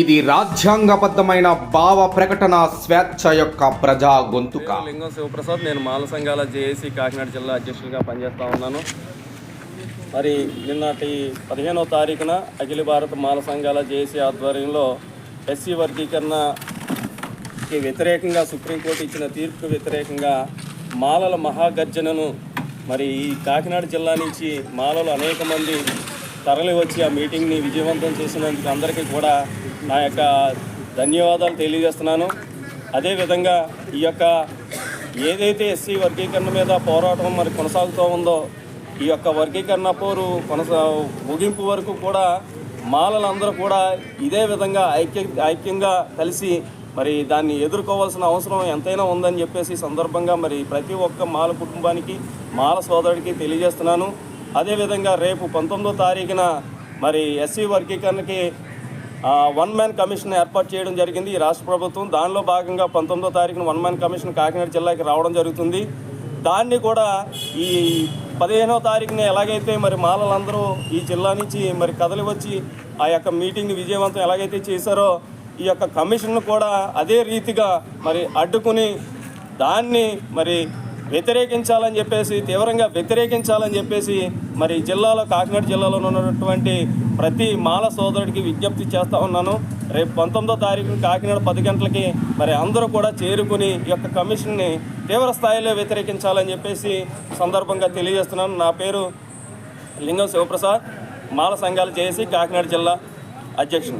ఇది రాజ్యాంగబద్ధమైన భావ ప్రకటన స్వేచ్ఛ యొక్క ప్రజా గొంతుక. లింగం శివప్రసాద్ నేను మాల సంఘాల జేఏసీ కాకినాడ జిల్లా అధ్యక్షుడిగా పనిచేస్తూ ఉన్నాను. మరి నిన్నటి పదిహేనవ తారీఖున అఖిల భారత మాల సంఘాల జేఏసీ ఆధ్వర్యంలో ఎస్సీ వర్గీకరణకి వ్యతిరేకంగా సుప్రీంకోర్టు ఇచ్చిన తీర్పుకు వ్యతిరేకంగా మాలల మహాగర్జనను మరి ఈ కాకినాడ జిల్లా నుంచి మాలలు అనేక మంది తరలి వచ్చి ఆ మీటింగ్ని విజయవంతం చేసినందుకు అందరికీ కూడా నా యొక్క ధన్యవాదాలు తెలియజేస్తున్నాను. అదేవిధంగా ఈ యొక్క ఏదైతే ఎస్సీ వర్గీకరణ మీద పోరాటం మరి కొనసాగుతూ ఉందో ఈ యొక్క వర్గీకరణ పోరు కొనసా ముగింపు వరకు కూడా మాలలందరూ కూడా ఇదే విధంగా ఐక్య ఐక్యంగా కలిసి మరి దాన్ని ఎదుర్కోవాల్సిన అవసరం ఎంతైనా ఉందని చెప్పేసి సందర్భంగా మరి ప్రతి ఒక్క మాల కుటుంబానికి మాల సోదరుడికి తెలియజేస్తున్నాను. అదేవిధంగా రేపు పంతొమ్మిదో తారీఖున మరి ఎస్సీ వర్గీకరణకి వన్ మ్యాన్ కమిషన్ ఏర్పాటు చేయడం జరిగింది ఈ రాష్ట్ర ప్రభుత్వం. దానిలో భాగంగా పంతొమ్మిదో తారీఖున వన్ మ్యాన్ కమిషన్ కాకినాడ జిల్లాకి రావడం జరుగుతుంది. దాన్ని కూడా ఈ పదిహేనో తారీఖున ఎలాగైతే మరి మాలలందరూ ఈ జిల్లా నుంచి మరి కదలి వచ్చి ఆ యొక్క మీటింగ్ విజయవంతం ఎలాగైతే చేశారో ఈ యొక్క కమిషన్ను కూడా అదే రీతిగా మరి అడ్డుకుని దాన్ని మరి వ్యతిరేకించాలని చెప్పేసి తీవ్రంగా వ్యతిరేకించాలని చెప్పేసి మరి జిల్లాలో కాకినాడ జిల్లాలో ఉన్నటువంటి ప్రతి మాల సోదరుడికి విజ్ఞప్తి చేస్తూ ఉన్నాను. రేపు పంతొమ్మిదో తారీఖున కాకినాడ పది గంటలకి మరి అందరూ కూడా చేరుకుని ఈ యొక్క కమిషన్ని తీవ్ర స్థాయిలో వ్యతిరేకించాలని చెప్పేసి సందర్భంగా తెలియజేస్తున్నాను. నా పేరు లింగం శివప్రసాద్. మాల సంఘాలు చేసి కాకినాడ జిల్లా అధ్యక్షుడు